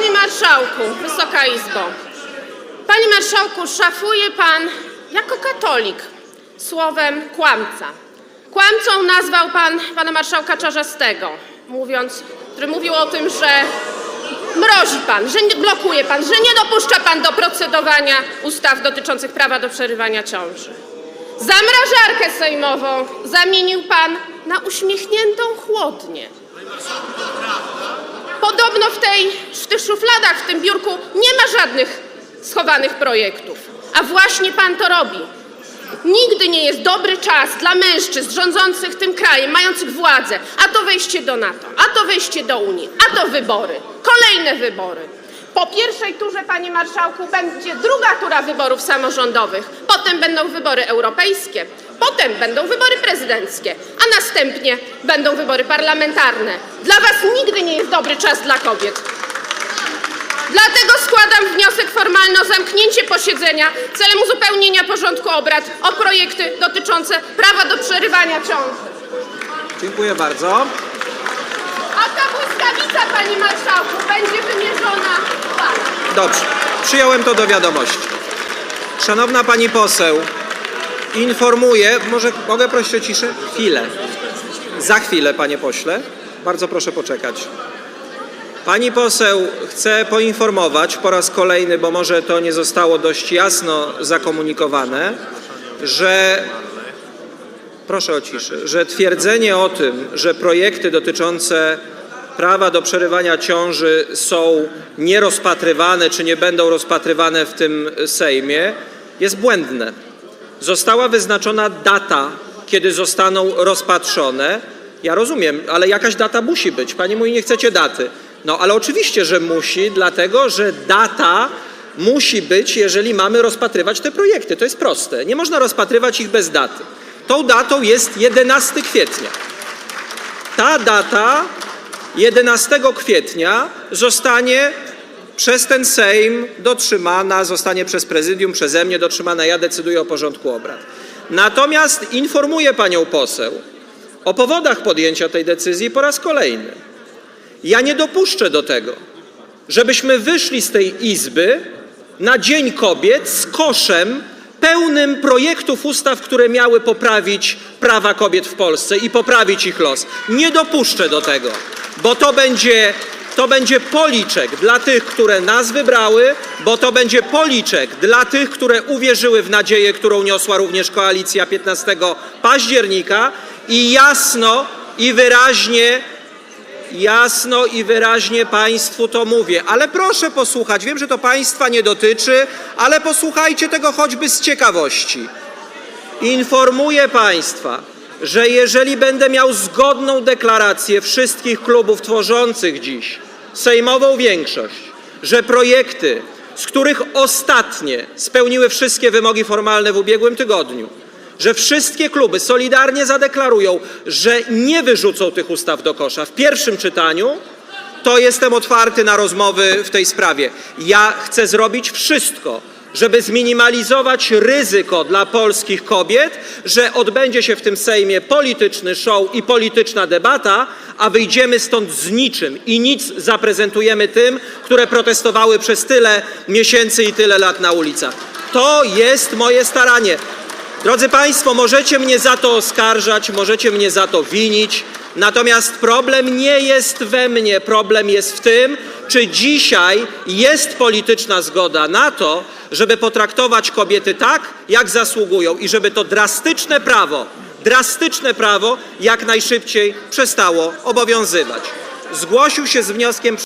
Panie Marszałku, Wysoka Izbo. Panie Marszałku, szafuje Pan jako katolik słowem kłamca. Kłamcą nazwał Pan Pana Marszałka Czarzastego, mówiąc, który mówił o tym, że mrozi Pan, że nie blokuje Pan, że nie dopuszcza Pan do procedowania ustaw dotyczących prawa do przerywania ciąży. Zamrażarkę sejmową zamienił Pan na uśmiechniętą chłodnię. Podobno w, tej, w tych szufladach, w tym biurku nie ma żadnych schowanych projektów. A właśnie pan to robi. Nigdy nie jest dobry czas dla mężczyzn rządzących tym krajem, mających władzę. A to wejście do NATO, a to wejście do Unii, a to wybory. Kolejne wybory. Po pierwszej turze, panie marszałku, będzie druga tura wyborów samorządowych. Potem będą wybory europejskie. Potem będą wybory prezydenckie, a następnie będą wybory parlamentarne. Dla was nigdy nie jest dobry czas dla kobiet. Dlatego składam wniosek formalny o zamknięcie posiedzenia celem uzupełnienia porządku obrad o projekty dotyczące prawa do przerywania ciąży. Dziękuję bardzo. A ta błyskawica, panie marszałku, będzie wymierzona w. Dobrze, przyjąłem to do wiadomości. Szanowna pani poseł, informuję, może mogę prosić o ciszę? Chwilę. Za chwilę, panie pośle. Bardzo proszę poczekać. Pani poseł chcę poinformować po raz kolejny, bo może to nie zostało dość jasno zakomunikowane, że proszę o ciszę, że twierdzenie o tym, że projekty dotyczące prawa do przerywania ciąży są nierozpatrywane czy nie będą rozpatrywane w tym Sejmie jest błędne. Została wyznaczona data, kiedy zostaną rozpatrzone. Ja rozumiem, ale jakaś data musi być. Pani mówi, nie chcecie daty. No ale oczywiście, że musi, dlatego że data musi być, jeżeli mamy rozpatrywać te projekty. To jest proste. Nie można rozpatrywać ich bez daty. Tą datą jest 11 kwietnia. Ta data 11 kwietnia zostanie przez ten Sejm dotrzymana, zostanie przez prezydium, przeze mnie dotrzymana. Ja decyduję o porządku obrad. Natomiast informuję panią poseł o powodach podjęcia tej decyzji po raz kolejny. Ja nie dopuszczę do tego, żebyśmy wyszli z tej izby na Dzień Kobiet z koszem pełnym projektów ustaw, które miały poprawić prawa kobiet w Polsce i poprawić ich los. Nie dopuszczę do tego, bo to będzie, to będzie policzek dla tych, które nas wybrały, bo to będzie policzek dla tych, które uwierzyły w nadzieję, którą niosła również koalicja 15 października i jasno i wyraźnie Jasno i wyraźnie Państwu to mówię, ale proszę posłuchać. Wiem, że to Państwa nie dotyczy, ale posłuchajcie tego choćby z ciekawości. Informuję Państwa, że jeżeli będę miał zgodną deklarację wszystkich klubów tworzących dziś sejmową większość, że projekty, z których ostatnie spełniły wszystkie wymogi formalne w ubiegłym tygodniu, że wszystkie kluby solidarnie zadeklarują, że nie wyrzucą tych ustaw do kosza w pierwszym czytaniu, to jestem otwarty na rozmowy w tej sprawie. Ja chcę zrobić wszystko, żeby zminimalizować ryzyko dla polskich kobiet, że odbędzie się w tym Sejmie polityczny show i polityczna debata, a wyjdziemy stąd z niczym i nic zaprezentujemy tym, które protestowały przez tyle miesięcy i tyle lat na ulicach. To jest moje staranie. Drodzy Państwo, możecie mnie za to oskarżać, możecie mnie za to winić, natomiast problem nie jest we mnie, problem jest w tym, czy dzisiaj jest polityczna zgoda na to, żeby potraktować kobiety tak, jak zasługują i żeby to drastyczne prawo, drastyczne prawo jak najszybciej przestało obowiązywać. Zgłosił się z wnioskiem